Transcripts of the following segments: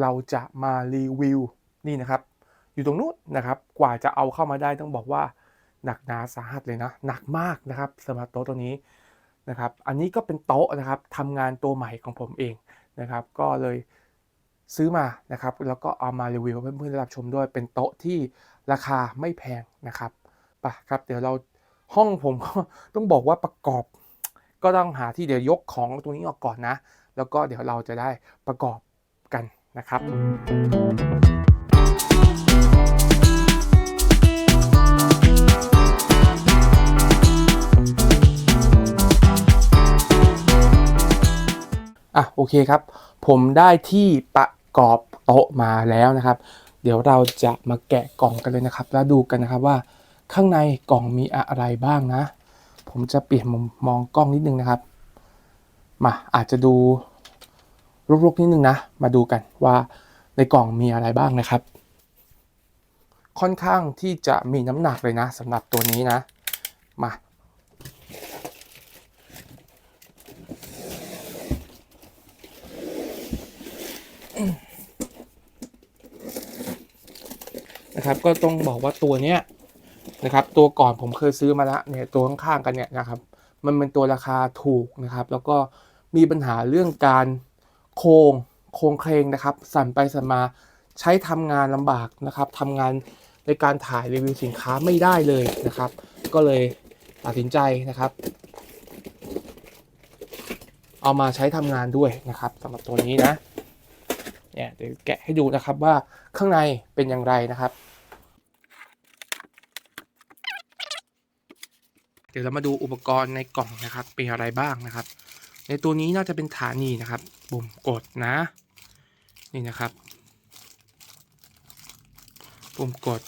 เราจะมารีวิวนี่นะครับ อยู่ตรงนู้นนะครับ กว่าจะเอาเข้ามาได้ต้องบอกว่าหนักหนาสาหัสเลยนะ หนักมากนะครับสำหรับโต๊ะตัวนี้นะครับ อันนี้ก็เป็นโต๊ะนะครับทำงานตัวใหม่ของผมเองนะครับ ก็เลยซื้อมานะครับ แล้วก็เอามารีวิวให้เพื่อนๆได้รับชมด้วย เป็นโต๊ะที่ราคาไม่แพงนะครับไปะครับ เดี๋ยวเราห้องผมก็ต้องบอกว่าประกอบ ก็ต้องหาที่เดี๋ยวยกของตรงนี้ออกก่อนนะ แล้วก็เดี๋ยวเราจะได้ประกอบกัน นะครับอะโอเคครับ ผมได้ที่ประกอบโต๊ะมาแล้วนะครับ เดี๋ยวเราจะมาแกะกล่องกันเลยนะครับ แล้วดูกันนะครับว่าข้างในกล่องมีอะไรบ้างนะ ผมจะเปลี่ยนมุมมองกล้องนิดนึงนะครับมาอาจจะดู รุกๆนิดนึงนะ มาดูกันว่าในกล่องมีอะไรบ้างนะครับ ค่อนข้างที่จะมีน้ำหนักเลยนะสำหรับตัวนี้นะ มานะครับก็ต้องบอกว่าตัวเนี้ยนะครับ ตัวก่อนผมเคยซื้อมาแล้วเนี่ยตัวข้างๆกันเนี่ยนะครับ มันเป็นตัวราคาถูกนะครับ แล้วก็มีปัญหาเรื่องการ โครงโครงเครงนะครับ สั่นไปสั่นมาใช้ทำงานลำบากนะครับทำงานในการถ่ายรีวิวสินค้าไม่ได้เลยนะครับ ก็เลยตัดสินใจนะครับ เอามาใช้ทำงานด้วยนะครับสำหรับตัวนี้นะเนี่ยเดี๋ยวแกะให้ดูนะครับว่าข้างในเป็นอย่างไรนะครับ เดี๋ยวเรามาดูอุปกรณ์ในกล่องนะครับ เป็นอะไรบ้างนะครับ ในตัวนี้น่าจะเป็นฐานีนะครับปุ่มกดนะ นี่นะครับ ปุ่มกด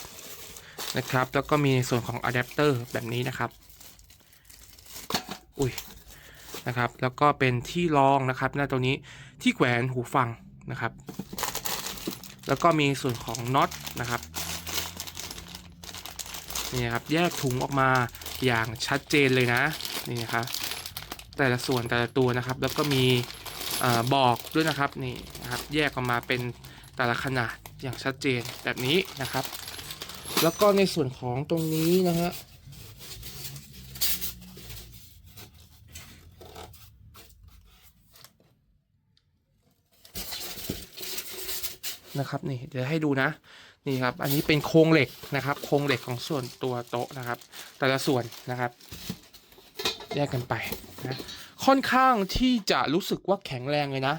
นะครับ แล้วก็มีในส่วนของอะแดปเตอร์แบบนี้นะครับ อุ้ยนะครับ แล้วก็เป็นที่รองนะครับหน้าตัวนี้ที่แขวนหูฟังนะครับ แล้วก็มีส่วนของน็อตนะครับนี่นะครับแยกถุงออกมาอย่างชัดเจนเลยนะนี่นะครับ แต่ละส่วนแต่ละตัวนะครับ แล้วก็มีอบอกด้วยนะครับนี่นะครับแยกออกมาเป็นแต่ละขนาดอย่างชัดเจนแบบนี้นะครับ แล้วก็ในส่วนของตรงนี้นะฮะนะครับนี่เดี๋ยวให้ดูนะนี่ครับ อันนี้เป็นโครงเหล็กนะครับ โครงเหล็กของส่วนตัวโต๊ะนะครับ แต่ละส่วนนะครับ แยกกันไปนะค่อนข้างที่จะรู้สึกว่าแข็งแรงเลยนะ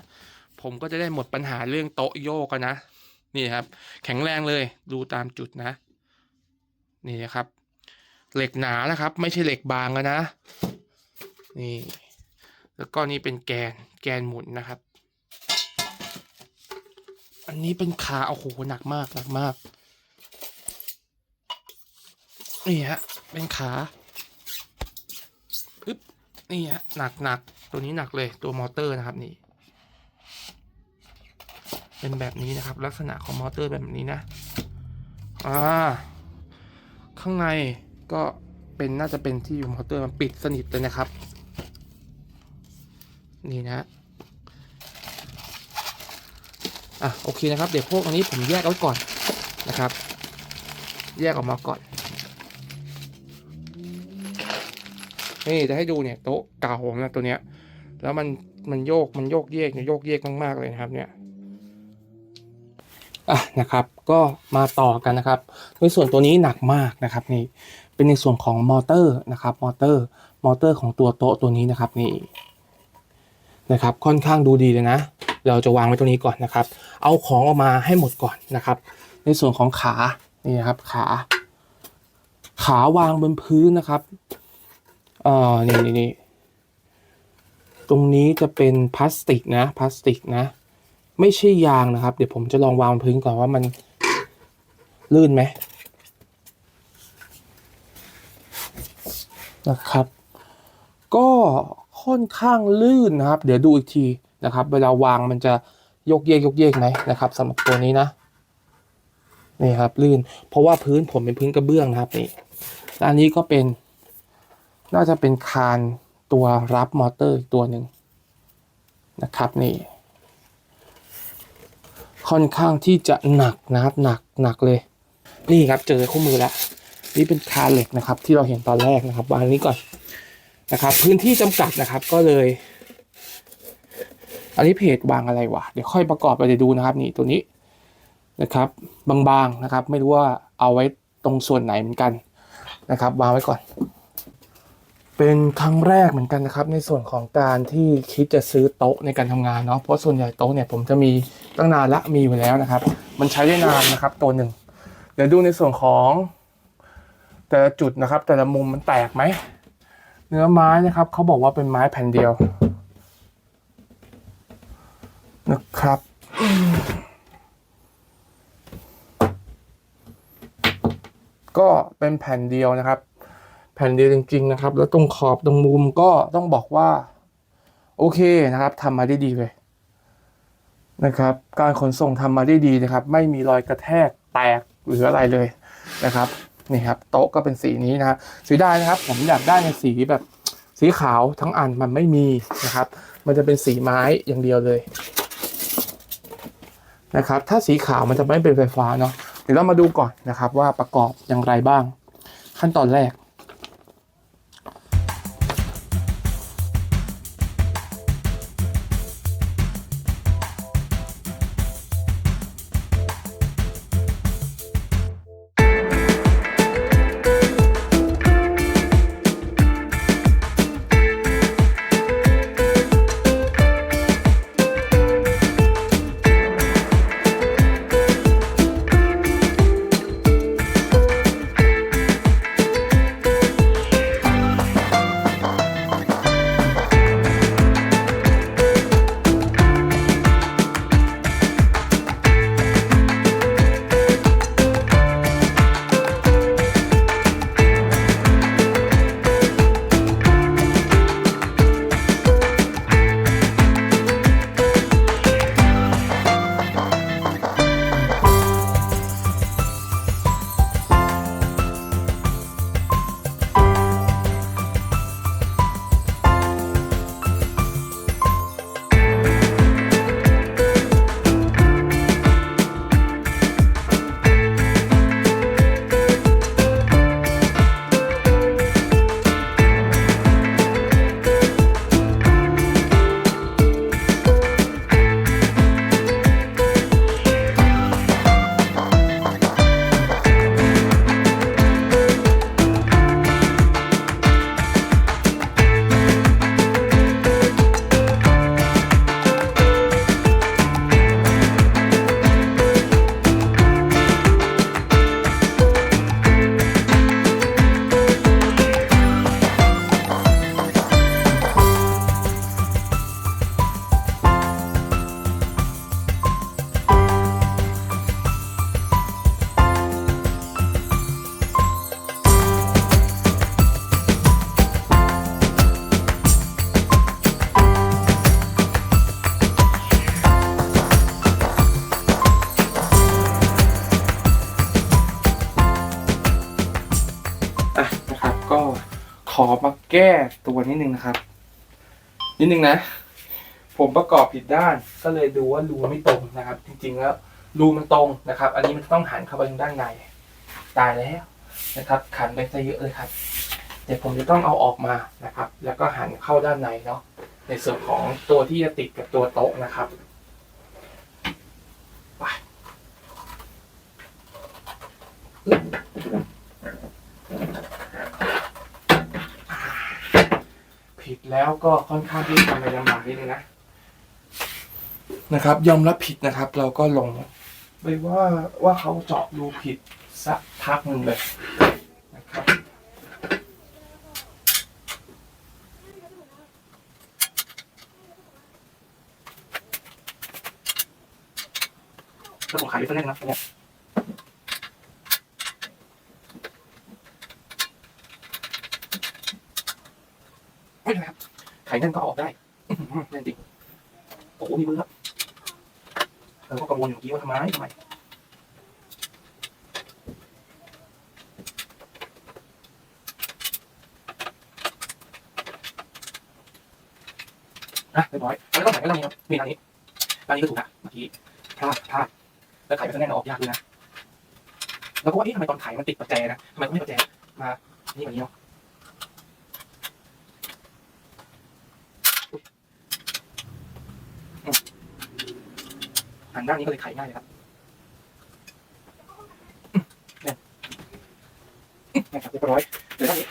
ผมก็จะได้หมดปัญหาเรื่องโต๊ะโยกกันนะ นี่ครับ แข็งแรงเลยดูตามจุดนะ นี่นะครับ เหล็กหนานะครับ ไม่ใช่เหล็กบางแล้วนะ นี่ แล้วก็นี่เป็นแกนแกนหมุนนะครับ อันนี้เป็นขาโอ้โหหนักมากหนักมาก นี่ฮะเป็นขา อึ๊บนี่ฮะหนักหนักตัวนี้หนักเลยตัวมอเตอร์นะครับนี่ เป็นแบบนี้นะครับ ลักษณะของมอเตอร์แบบนี้นะอ่าข้างในก็เป็นน่าจะเป็นที่อยู่มอเตอร์มันปิดสนิทเลยนะครับ นี่นะอะโอเคนะครับ เดี๋ยวพวกอันนี้ผมแยกเอาไว้ก่อนนะครับ แยกออกมาก่อน นี่จะให้ดูเนี่ยโต๊ะเก่าผมนะตัวเนี้ย แล้วมันมันโยกมันโยกเยกเนี่ยโยกเยกมากๆเลยนะครับเนี่ยอะนะครับ ก็มาต่อกันนะครับในส่วนตัวนี้หนักมากนะครับนี่เป็นในส่วนของมอเตอร์นะครับมอเตอร์มอเตอร์ของตัวโต๊ะตัวนี้นะครับนี่นะครับค่อนข้างดูดีเลยนะ เราจะวางไว้ตรงนี้ก่อนนะครับ เอาของออกมาให้หมดก่อนนะครับ ในส่วนของขานี่นะครับขา ขาวางบนพื้นนะครับ อ่อนี่นี่นี่ตรงนี้จะเป็นพลาสติกนะพลาสติกนะ ไม่ใช่ยางนะครับ เดี๋ยวผมจะลองวางบนพื้นก่อนว่ามันลื่นไหมนะครับ ก็ค่อนข้างลื่นนะครับ เดี๋ยวดูอีกทีนะครับ เวลาวางมันจะยกเยกยกเยกไหมนะครับสำหรับตัวนี้นะนี่ครับลื่น เพราะว่าพื้นผมเป็นพื้นกระเบื้องนะครับนี่และอันนี้ก็เป็น น่าจะเป็นคานตัวรับมอเตอร์อีกตัวหนึ่งนะครับนี่ ค่อนข้างที่จะหนักนะครับหนักหนักเลย นี่ครับเจอคู่มือแล้วนี่เป็นคานเหล็กนะครับ ที่เราเห็นตอนแรกนะครับวางนี้ก่อนนะครับ พื้นที่จำกัดนะครับก็เลย อันนี้เพจวางอะไรวะเดี๋ยวค่อยประกอบไปเดี๋ยวดูนะครับ นี่ตัวนี้นะครับ บางๆนะครับ ไม่รู้ว่าเอาไว้ตรงส่วนไหนเหมือนกันนะครับ วางไว้ก่อน เป็นครั้งแรกเหมือนกันนะครับ ในส่วนของการที่คิดจะซื้อโต๊ะในการทำงานเนาะเพราะส่วนใหญ่โต๊ะเนี่ยผมจะมีตั้งนานละมีอยู่แล้วนะครับ มันใช้ได้นานนะครับตัวหนึ่งเดี๋ยวดูในส่วนของแต่ละจุดนะครับ แต่ละมุมมันแตกไหมเนื้อไม้นะครับเขาบอกว่าเป็นไม้แผ่นเดียวนะครับก็เป็นแผ่นเดียวนะครับ ผ่นเดียวจริงๆนะครับ แล้วตรงขอบตรงมุมก็ต้องบอกว่า โอเคนะครับทำมาได้ดีเลยนะครับ การขนส่งทำมาได้ดีนะครับ ไม่มีรอยกระแทกแตกหรืออะไรเลยนะครับนี่ครับโต๊ะก็เป็นสีนี้นะฮะสีได้นะครับ ผมอยากได้ในสีแบบสีขาวทั้งอันมันไม่มีนะครับ มันจะเป็นสีไม้อย่างเดียวเลยนะครับ ถ้าสีขาวมันจะไม่เป็นไฟฟ้าเนาะเดี๋ยวเรามาดูก่อนนะครับ ว่าประกอบอย่างไรบ้าง ขั้นตอนแรก แก้ตัวนิดนึงนะครับ นิดนึงนะ ผมประกอบผิดด้าน ก็เลยดูว่ารูไม่ตรงนะครับ จริงๆแล้วรูมันตรงนะครับ อันนี้มันต้องหันเข้าไปด้านใน ตายแล้วนะครับ ขันไปซะเยอะเลยครับเดี๋ยวผมจะต้องเอาออกมานะครับ แล้วก็หันเข้าด้านในเนาะในส่วนของตัวที่จะติดกับตัวโต๊ะนะครับไปอึ๊บ ผิดแล้วก็ค่อนข้างที่จะทำไปลำบากนิดนึงนะนะครับ ยอมรับผิดนะครับ เราก็ลงไปว่าว่าเขาเจาะรูผิดสักพักหนึ่งเลยนะครับแล้วผมขายไปตั้งแต่นะเนี่ยไม่เป็นไรครับ ไข่แน่นก็ออกได้แน่นจริงโอ้โหมีมือครับเราก็กังวลอยู่เมื่อกี้ว่าทำไมทำไมอะเรียบร้อยแล้วก็ใส่ไว้ตรงนี้ครับมีอันนี้อันนี้ก็ถูกนะเมื่อกี้พลาดพลาดแล้วไข่มันจะแน่นออกยากด้วยนะแล้วก็ว่าเอ๊ะทำไมตอนไข่มันติดประแจนะทำไมไม่ประแจมานี่แบบนี้เนาะ หันด้านนี้ก็เลยไขง่ายเลยครับเนี่ยนะครับเรียบร้อยเดี๋ยวด้านนี้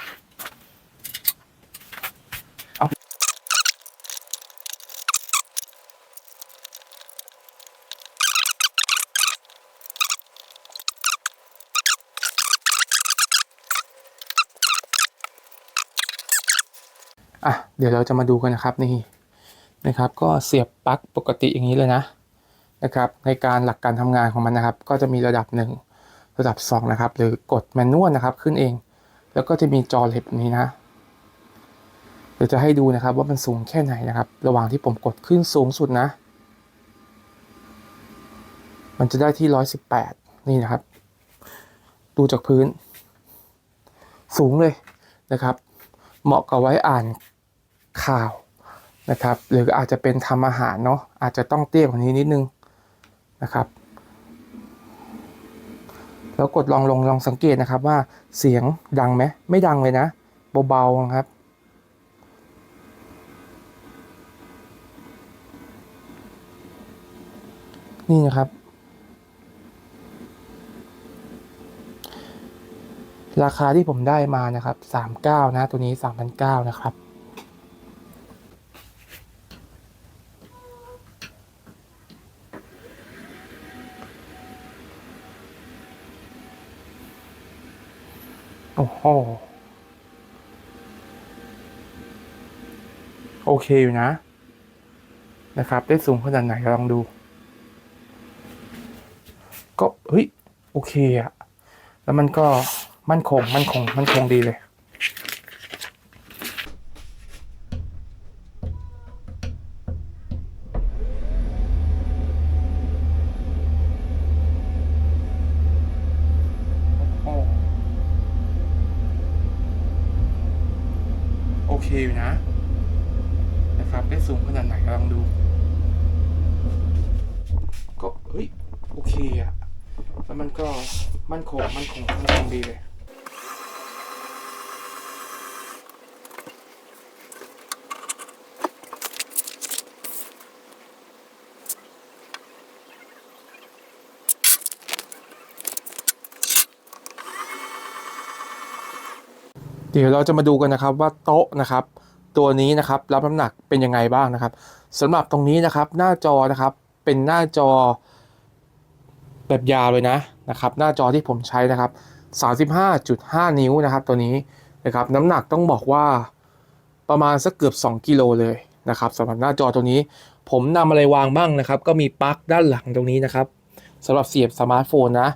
เอาอะเดี๋ยวเราจะมาดูกันนะครับนี่นะครับ ก็เสียบปลั๊กปกติอย่างนี้เลยนะ นะครับ ในการหลักการทำงานของมันนะครับ ก็จะมีระดับ 1 ระดับ 2 นะครับ หรือกดแมนนวลนะครับขึ้นเอง แล้วก็จะมีจอเล็บนี้นะเดี๋ยวจะให้ดูนะครับว่ามันสูงแค่ไหนนะครับ ระหว่างที่ผมกดขึ้นสูงสุดนะ มันจะได้ที่ 118 นี่นะครับ ดูจากพื้น สูงเลยนะครับ เหมาะกับไว้อ่านข่าวนะครับ หรืออาจจะเป็นทำอาหารเนาะอาจจะต้องเตี้ยกว่านี้นิดนึง นะครับ แล้วกดลองลงลองสังเกตนะครับว่าเสียงดังไหมไม่ดังเลยนะเบาๆนะครับนี่นะครับ ราคาที่ผมได้มานะครับ 39 นะ ตัวนี้ 3,900 นะครับ อ้โหโอเคอยู่นะ นะครับ ได้สูงขนาดไหนลองดู ก็ เฮ้ย โอเคอะแล้วมันก็มั่นคง มั่นคง มั่นคงดีเลย โอ้โอเคอยู่นะ นะครับ ได้สูงขนาดไหนลองดู ก็ เฮ้ย โอเคอะแล้วมันก็มั่นคง มั่นคง มั่นคงดีเลย เดี๋ยวเราจะมาดูกันนะครับว่าโต๊ะนะครับ ตัวนี้นะครับรับน้ำหนักเป็นยังไงบ้างนะครับสำหรับตรงนี้นะครับหน้าจอนะครับเป็นหน้าจอแบบยาวเลยนะนะครับหน้าจอที่ผมใช้นะครับ 35.5 นิ้วนะครับ ตัวนี้นะครับน้ำหนักต้องบอกว่าประมาณสักเกือบ 2 กิโลเลยนะครับสำหรับหน้าจอตัวนี้ ผมนำอะไรวางบ้างนะครับ ก็มีปลั๊กด้านหลังตรงนี้นะครับสำหรับเสียบสมาร์ทโฟนนะ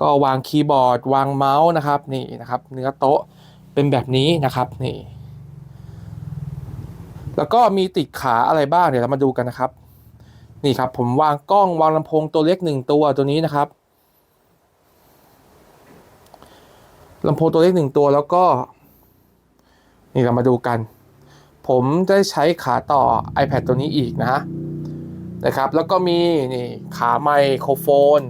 ก็วางคีย์บอร์ด วางเมาส์นะครับนี่นะครับ เนื้อโต๊ะ เป็นแบบนี้นะครับนี่แล้วก็มีติดขาอะไรบ้างเดี๋ยวเรามาดูกันนะครับ นี่ครับ ผมวางกล้องวางลำโพงตัวเล็กหนึ่งตัวตัวนี้นะครับลำโพงตัวเล็กหนึ่งตัวแล้วก็ นี่เรามาดูกัน ผมได้ใช้ขาต่อ iPad ตัวนี้อีกนะนะครับ แล้วก็มีนี่ขาไมโครโฟน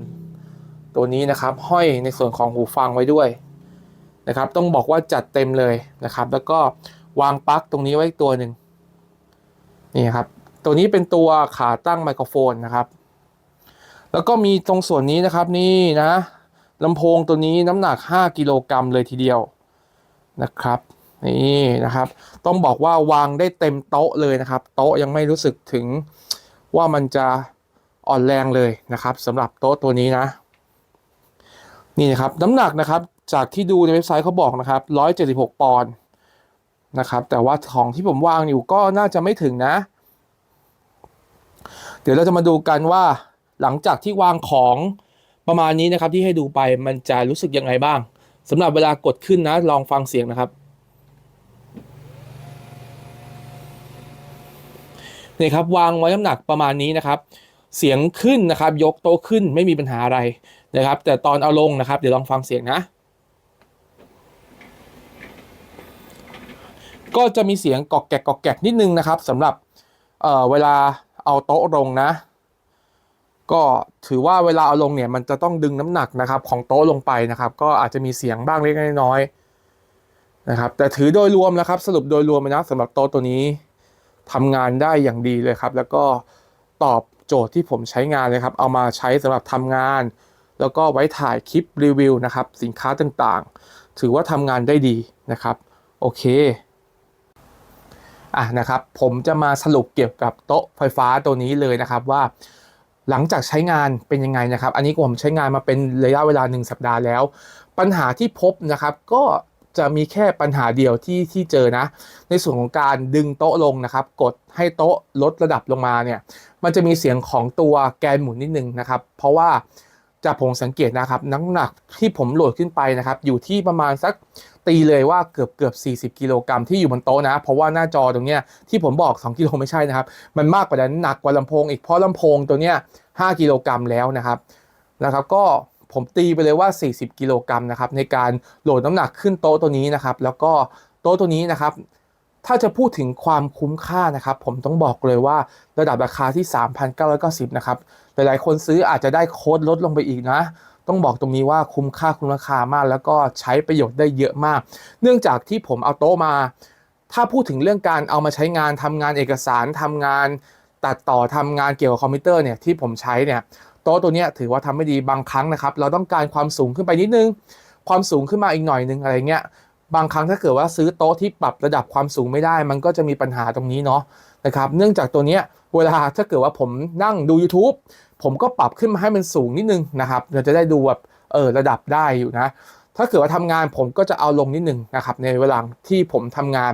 ตัวนี้นะครับ ห้อยในส่วนของหูฟังไว้ด้วย นะครับ ต้องบอกว่าจัดเต็มเลยนะครับ แล้วก็วางปลั๊กตรงนี้ไว้ตัวหนึ่งนี่ครับ ตัวนี้เป็นตัวขาตั้งไมโครโฟนนะครับ แล้วก็มีตรงส่วนนี้นะครับนี่นะลำโพงตัวนี้น้ำหนัก 5 กิโลกรัมเลยทีเดียวนะครับนี่นะครับ ต้องบอกว่าวางได้เต็มโต๊ะเลยนะครับ โต๊ะยังไม่รู้สึกถึงว่ามันจะอ่อนแรงเลยนะครับสำหรับโต๊ะตัวนี้นะ นี่นะครับน้ำหนักนะครับ จากที่ดูในเว็บไซต์เขาบอกนะครับ 176 ปอนด์นะครับ แต่ว่าของที่ผมวางอยู่ก็น่าจะไม่ถึงนะ เดี๋ยวเราจะมาดูกันว่าหลังจากที่วางของประมาณนี้นะครับ ที่ให้ดูไปมันจะรู้สึกยังไงบ้างสำหรับเวลากดขึ้นนะ ลองฟังเสียงนะครับนี่ครับวางไว้น้ำหนักประมาณนี้นะครับ เสียงขึ้นนะครับ ยกโต๊ะขึ้นไม่มีปัญหาอะไรนะครับ แต่ตอนเอาลงนะครับ เดี๋ยวลองฟังเสียงนะ ก็จะมีเสียงกอกแกกกอกแกกนิดนึงนะครับสำหรับเอ่อเวลาเอาโต๊ะลงนะ ก็ถือว่าเวลาเอาลงเนี่ยมันจะต้องดึงน้ำหนักนะครับ ของโต๊ะลงไปนะครับ ก็อาจจะมีเสียงบ้างเล็กน้อยนะครับ แต่ถือโดยรวมแล้วครับ สรุปโดยรวมนะสำหรับโต๊ะตัวนี้ทำงานได้อย่างดีเลยครับ แล้วก็ตอบโจทย์ที่ผมใช้งานเลยครับ เอามาใช้สำหรับทำงาน แล้วก็ไว้ถ่ายคลิปรีวิวนะครับ สินค้าต่างๆ ถือว่าทำงานได้ดีนะครับ โอเค อะนะครับผมจะมาสรุปเกี่ยวกับโต๊ะไฟฟ้าตัวนี้เลยนะครับว่า หลังจากใช้งานเป็นยังไงนะครับ อันนี้ผมใช้งานมาเป็นระยะเวลา 1 สัปดาห์แล้ว ปัญหาที่พบนะครับก็จะมีแค่ปัญหาเดียวที่ที่เจอนะ ในส่วนของการดึงโต๊ะลงนะครับ กดให้โต๊ะลดระดับลงมาเนี่ยมันจะมีเสียงของตัวแกนหมุนนิดนึงนะครับ เพราะว่า จากผมสังเกตนะครับน้ำหนักที่ผมโหลดขึ้นไปนะครับ อยู่ที่ประมาณสักตีเลยว่าเกือบเกือบ 40 กิโลกรัมที่อยู่บนโต๊ะนะ เพราะว่าหน้าจอตรงเนี้ยที่ผมบอก 2 กิโลไม่ใช่นะครับ มันมากกว่านั้นหนักกว่าลำโพงอีกเพราะลำโพงตัวเนี้ย5กิโลกรัมแล้วนะครับนะครับก็ผมตีไปเลยว่า 40 กิโลกรัมนะครับในการโหลดน้ำหนักขึ้นโต๊ะตัวนี้นะครับ แล้วก็โต๊ะตัวนี้นะครับ ถ้าจะพูดถึงความคุ้มค่านะครับผมต้องบอกเลยว่าระดับราคาที่ 3,990 นะครับ หลายๆ คนซื้ออาจจะได้โค้ดลดลงไปอีกนะ ต้องบอกตรงนี้ว่าคุ้มค่าคุ้มราคามาก แล้วก็ใช้ประโยชน์ได้เยอะมาก เนื่องจากที่ผมเอาโต๊ะมา ถ้าพูดถึงเรื่องการเอามาใช้งานทำงานเอกสารทำงาน ตัดต่อทำงานเกี่ยวกับคอมพิวเตอร์เนี่ยที่ผมใช้เนี่ยโต๊ะตัวนี้ถือว่าทำไม่ดีบางครั้งนะครับ เราต้องการความสูงขึ้นไปนิดนึง ความสูงขึ้นมาอีกหน่อยนึงอะไรเงี้ย บางครั้งถ้าเกิดว่าซื้อโต๊ะที่ปรับระดับความสูงไม่ได้ มันก็จะมีปัญหาตรงนี้เนาะนะครับ เนื่องจากตัวเนี้ยเวลาถ้าเกิดว่าผมนั่งดู YouTube ผมก็ปรับขึ้นมาให้มันสูงนิดนึงนะครับเราจะได้ดูแบบเออระดับได้อยู่นะ ถ้าเกิดว่าทำงานผมก็จะเอาลงนิดนึงนะครับในเวลาที่ผมทำงาน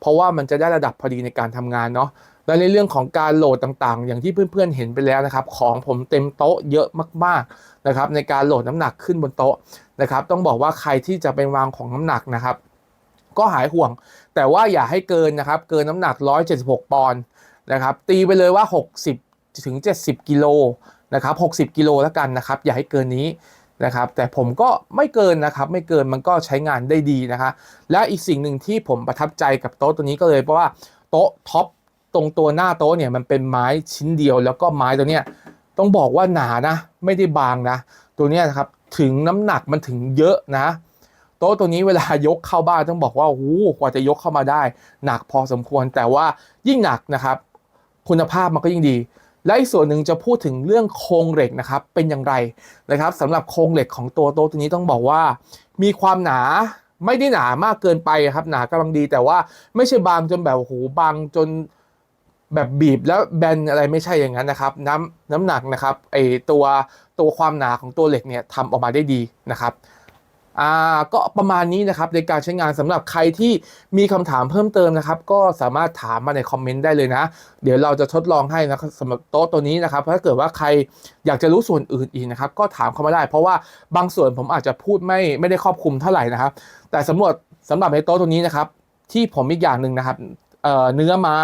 เพราะว่ามันจะได้ระดับพอดีในการทำงานเนาะ และในเรื่องของการโหลดต่างๆ อย่างที่เพื่อนๆเห็นไปแล้วนะครับ ของผมเต็มโต๊ะเยอะมากๆนะครับ ในการโหลดน้ำหนักขึ้นบนโต๊ะนะครับ ต้องบอกว่าใครที่จะเป็นวางของน้ำหนักนะครับ ก็หายห่วง แต่ว่าอย่าให้เกินนะครับ เกินน้ำหนัก 176 ปอนด์นะครับ ตีไปเลยว่า 60ถึง70 กิโลนะครับ 60 กิโลแล้วกันนะครับ อย่าให้เกินนี้นะครับแต่ผมก็ไม่เกินนะครับไม่เกินมันก็ใช้งานได้ดีนะคะและอีกสิ่งหนึ่งที่ผมประทับใจกับโต๊ะตัวนี้ก็เลยเพราะว่าโต๊ะท็อป ตรงตัวหน้าโต๊ะเนี่ยมันเป็นไม้ชิ้นเดียว แล้วก็ไม้ตัวเนี้ยต้องบอกว่าหนานะ ไม่ได้บางนะ ตัวเนี้ยครับถึงน้ำหนักมันถึงเยอะนะ โต๊ะตัวนี้เวลายกเข้าบ้านต้องบอกว่าโอ้โหกว่าจะยกเข้ามาได้ หนักพอสมควรแต่ว่ายิ่งหนักนะครับ คุณภาพมันก็ยิ่งดี และอีกส่วนหนึ่งจะพูดถึงเรื่องโครงเหล็กนะครับเป็นอย่างไรนะครับสำหรับโครงเหล็กของตัวโต๊ะตัวนี้ต้องบอกว่า มีความหนาไม่ได้หนามากเกินไปครับหนากำลังดี แต่ว่าไม่ใช่บางจนแบบโอ้โหบางจน แบบบีบแล้วแบนอะไรไม่ใช่อย่างนั้นนะครับน้ำน้ำหนักนะครับไอตัวตัวความหนาของตัวเหล็กเนี่ยทำออกมาได้ดีนะครับอ่าก็ประมาณนี้นะครับในการใช้งานสำหรับใครที่มีคำถามเพิ่มเติมนะครับ ก็สามารถถามมาในคอมเมนต์ได้เลยนะ เดี๋ยวเราจะทดลองให้นะครับสำหรับโต๊ะตัวนี้นะครับถ้าเกิดว่าใครอยากจะรู้ส่วนอื่นอีกนะครับ ก็ถามเข้ามาได้ เพราะว่าบางส่วนผมอาจจะพูดไม่ไม่ได้ครอบคลุมเท่าไหร่นะครับ แต่สำหรับสำหรับในโต๊ะตัวนี้นะครับ ที่ผมอีกอย่างหนึ่งนะครับเอ่อเนื้อไม้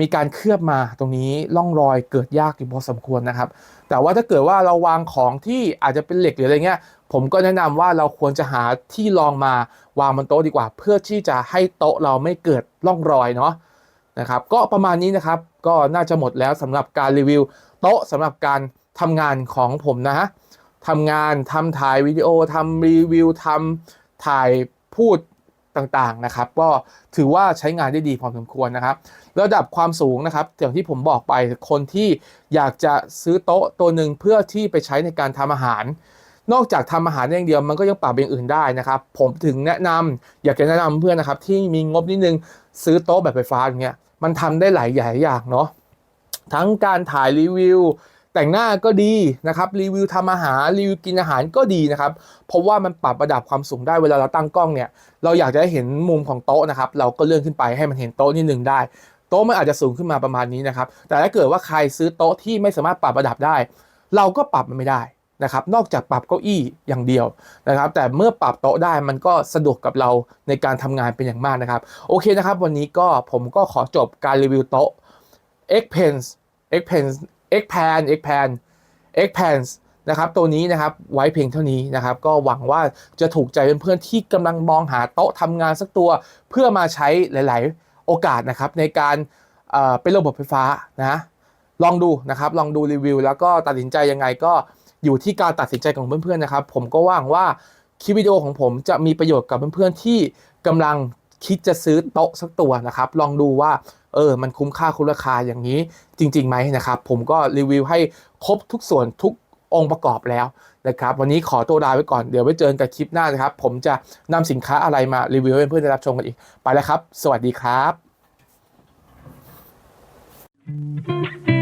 มีการเคลือบมาตรงนี้ร่องรอยเกิดยากอยู่พอสมควรนะครับ แต่ว่าถ้าเกิดว่าเราวางของที่อาจจะเป็นเหล็กหรืออะไรเงี้ย ผมก็แนะนำว่าเราควรจะหาที่รองมาวางบนโต๊ะดีกว่า เพื่อที่จะให้โต๊ะเราไม่เกิดร่องรอยเนาะนะครับ ก็ประมาณนี้นะครับก็น่าจะหมดแล้วสำหรับการรีวิวโต๊ะสำหรับการทำงานของผมนะฮะทำงานทำถ่ายวิดีโอทำรีวิวทำถ่ายพูด ต่างๆนะครับ ก็ถือว่าใช้งานได้ดีพอสมควรนะครับ ระดับความสูงนะครับอย่างที่ผมบอกไปคนที่อยากจะซื้อโต๊ะตัวหนึ่งเพื่อที่ไปใช้ในการทำอาหาร นอกจากทำอาหารอย่างเดียวมันก็ยังปรับอย่างอื่นได้นะครับ ผมถึงแนะนำอยากจะแนะนำเพื่อนนะครับที่มีงบนิดนึงซื้อโต๊ะแบบไฟฟ้าอย่างเงี้ยมันทำได้หลายหลายอย่างเนาะทั้งการถ่ายรีวิว แต่งหน้าก็ดีนะครับรีวิวทำอาหารรีวิวกินอาหารก็ดีนะครับ เพราะว่ามันปรับระดับความสูงได้เวลาเราตั้งกล้องเนี่ยเราอยากจะให้เห็นมุมของโต๊ะนะครับ เราก็เลื่อนขึ้นไปให้มันเห็นโต๊ะนิดหนึ่งได้โต๊ะมันอาจจะสูงขึ้นมาประมาณนี้นะครับ แต่ถ้าเกิดว่าใครซื้อโต๊ะที่ไม่สามารถปรับระดับได้ เราก็ปรับมันไม่ได้นะครับ นอกจากปรับเก้าอี้อย่างเดียวนะครับ แต่เมื่อปรับโต๊ะได้มันก็สะดวกกับเราในการทำงานเป็นอย่างมากนะครับ โอเคนะครับ วันนี้ก็ผมก็ขอจบการรีวิวโต๊ะ X Pens X Pens X Pan X Pan X Pens นะครับตัวนี้นะครับไว้เพียงเท่านี้นะครับ ก็หวังว่าจะถูกใจเพื่อนๆที่กำลังมองหาโต๊ะทำงานสักตัวเพื่อมาใช้หลาย ๆ โอกาสนะครับในการเป็นระบบไฟฟ้านะลองดูนะครับลองดูรีวิว แล้วก็ตัดสินใจยังไงก็อยู่ที่การตัดสินใจของเพื่อนๆนะครับ ผมก็หว่างว่าคลิปวิดีโอของผมจะมีประโยชน์กับเพื่อนๆที่กำลังคิดจะซื้อโต๊ะสักตัวนะครับ ลองดูว่า เออมันคุ้มค่าคุ้มราคาอย่างนี้จริงๆไหมนะครับผมก็รีวิวให้ครบทุกส่วนทุกองค์ประกอบแล้วนะครับวันนี้ขอตัวลาไว้ก่อนเดี๋ยวไว้เจอกันคลิปหน้านะครับ ผมจะนำสินค้าอะไรมารีวิวให้เพื่อนๆได้รับชมกันอีก ไปแล้วครับ สวัสดีครับ